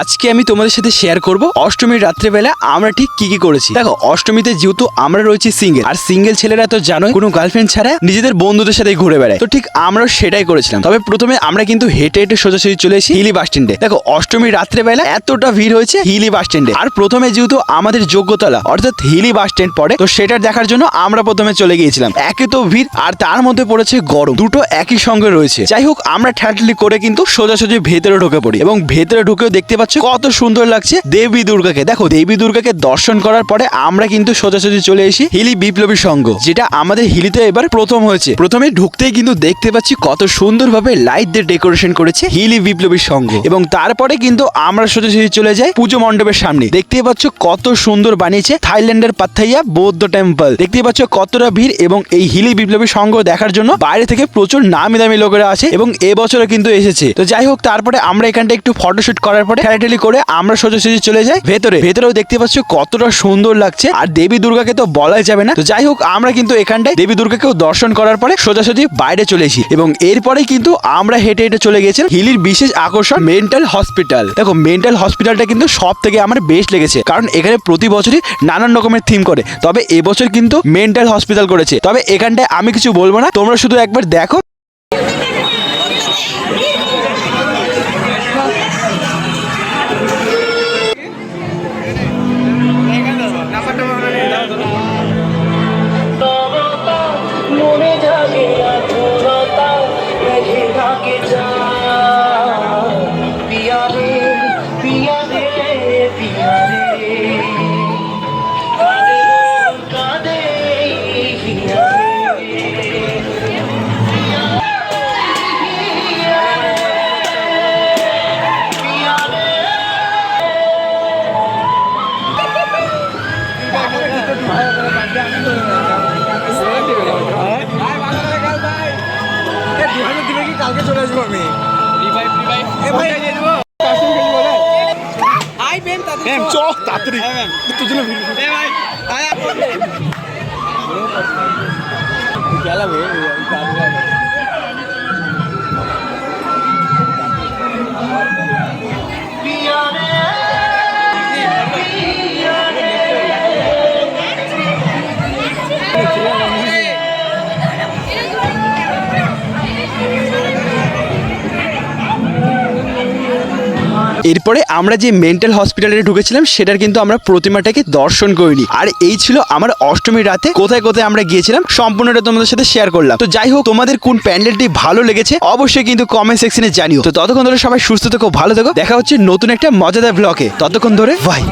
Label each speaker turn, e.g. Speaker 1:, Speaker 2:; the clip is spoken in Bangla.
Speaker 1: আজকে আমি তোমাদের সাথে শেয়ার করব অষ্টমীর রাত্রেবেলা আমরা ঠিক কি কি করেছি। দেখো, অষ্টমীতে যেহেতু আমরা রয়েছি সিঙ্গেল আর সিঙ্গেল ছেলেরা তো জানোই, কোনো গার্লফ্রেন্ড ছাড়া নিজেদের বন্ধুদের সাথে ঘুরে বেড়ায়। তো ঠিক আমরাও সেটাই করেছিলাম। তবে প্রথমে আমরা কিন্তু হেঁটে হেঁটে সোজাসুজি চলে এসেছি হিলি বাস স্ট্যান্ডে দেখো, অষ্টমীর রাত্রেবেলা এতটা ভিড় হয়েছে হিলি বাস স্ট্যান্ডে আর প্রথমে যেহেতু আমাদের যোগ্যতলা, অর্থাৎ হিলি বাস স্ট্যান্ড পড়ে, তো সেটার দেখার জন্য আমরা প্রথমে চলে গিয়েছিলাম। একে তো ভিড়, আর তার মধ্যে পড়েছে গরম। দুটো একই সঙ্গে রয়েছে। যাই হোক, আমরা ঠ্যাটলি করে কিন্তু সোজাসুজি ভেতরে ঢুকে পড়ি এবং ভেতরে ঢুকেও দেখতে পাচ্ছ কত সুন্দর লাগছে দেবী দুর্গাকে। দেখো, দেবী দুর্গাকে দর্শন করার পরে আমরা কিন্তু সোজাসুজি চলে এসি হিলি বিপ্লবী সংঘ, যেটা আমাদের হিলিতে এবার প্রথম হয়েছে। প্রথমে ঢুকতেই কিন্তু দেখতে পাচ্ছি কত সুন্দরভাবে লাইট দিয়ে ডেকোরেশন করেছে হিলি বিপ্লবী সংঘ। এবং তারপরে কিন্তু আমরা সোজাসুজি চলে যাই পুজো মণ্ডপের সামনে। দেখতে পাচ্ছ কত সুন্দর বানিয়েছে থাইল্যান্ডের পাথাইয়া বৌদ্ধ টেম্পল দেখতে পাচ্ছ কতটা ভিড় এবং এই হিলি বিপ্লবী সংঘ দেখার জন্য বাইরে থেকে প্রচুর নামি দামি লোকেরা আছে এবং এবছরও কিন্তু এসেছে। তো যাই হোক, তারপরে আমরা এখানটা একটু ফটোশুট করার পরে ঠেলাঠেলি করে আমরা সোজাসুজি চলে যাই ভেতরে। ভেতরেও দেখতে পাচ্ছ কতটা সুন্দর লাগছে। আর দেবী দুর্গাকে তো বলাই যাবে না। তো যাই হোক, আমরা কিন্তু এখানটায় দেবী দুর্গাকেও দর্শন করার পরে সোজাসুজি বাইরে চলে এসি এবং এরপরে কিন্তু আমরা হেঁটে হেঁটে চলে গেছিলাম হিলির বিশেষ আকর্ষণ মেন্টাল হসপিটাল দেখো মেন্টাল হসপিটালটা কিন্তু সব থেকে আমার বেস্ট লেগেছে। কারণ এখানে প্রতি বছরই নানান রকমের থিম করে। তবে এবছর কিন্তু মেন্টাল হসপিটাল করেছে। তবে এখানটায় আমি কিছু বলব না। তোমরা শুধু একবার দেখো।
Speaker 2: কালকে চলে আসব আমি এ ভাই। ম্যাম চ তাড়াতাড়ি তোর জন্য গেলাম
Speaker 3: পিয়া
Speaker 1: এরপরে আমরা যে মেন্টাল হসপিটালে ঢুকেছিলাম, সেটার কিন্তু আমরা প্রতিমাটাকে দর্শন করিনি। আর এই ছিল আমার অষ্টমীর রাতে কোথায় কোথায় আমরা গিয়েছিলাম, সম্পূর্ণটা তোমাদের সাথে শেয়ার করলাম। তো যাই হোক, তোমাদের কোন প্যান্ডেলটি ভালো লেগেছে, অবশ্যই কিন্তু কমেন্ট সেকশনে জানিও। তো ততক্ষণ ধরে সবাই সুস্থ থেকো, ভালো থেকো। দেখা হচ্ছে নতুন একটা মজাদার ব্লকে ততক্ষণ ধরে বাই